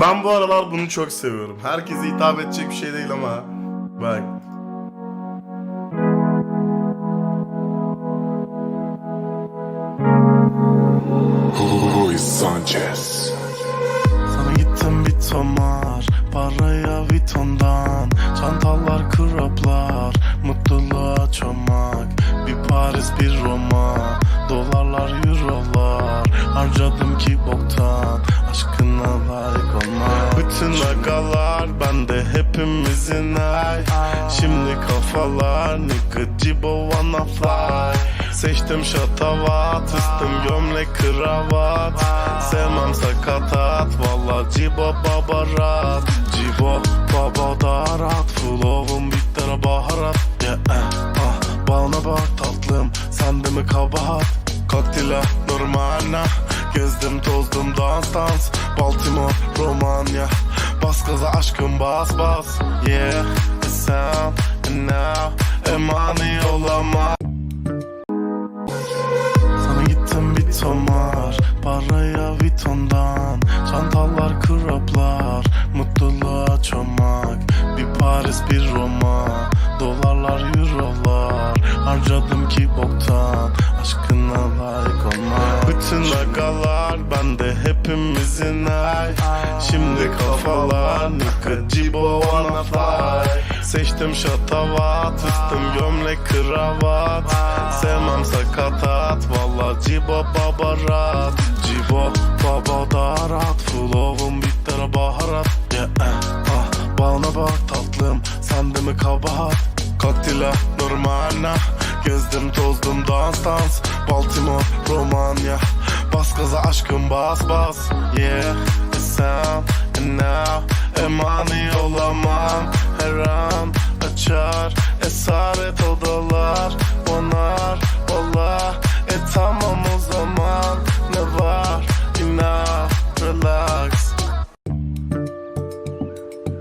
Ben bu aralar bunu çok seviyorum. Herkese hitap edecek bir şey değil ama. Bak. Luis Sanchez. Sana gittim bir tomar Paraya Vuitton'dan Çantalar kroplar Mutluluğa çomak Bir Paris bir Roma Dolarlar eurolar Harcadım ki boktan olmak Bütün agalar bende hepimizin ay. Şimdi kafalar Nigga Cibo wanna fly. Seçtim şatavat Üstüm gömlek kravat. Sevmem sakatat Valla Cibo baba rahat Cibo baba da rahat Flow'um bitter baharat. Yeah, eh, ah, Balına bak tatlım Sende mi kabahat? Koktila normalna Gezdim tozdum dans dans. Baltimore Romanya Bas gaza aşkım bas bas. Yeah Sen and now Emani olamaz. Sana gittim bir tomar Paraya Vuitton'dan Çantalar kroplar Mutluluğa çomak. Bir Paris bir Roma Dolarlar eurolar. Harcadım ki boktan Aşkına layık olmak. Bütün agalar bende hepimizin ay Şimdi kafalar Nika Cibo wanna Seçtim şatavat Üstüm gömlek kravat. Sevmem sakatat Valla Cibo baba rahat Cibo baba da rahat Flow'um bitter baharat. Yeah, eh, ah, Balına bak tatlım Sende mi kabahat? Koktila normalna Gezdim tozdum dans dans. Baltimore Romanya Bas gaza aşkım bas bas. Yeah sen Now, now Emani olamam her an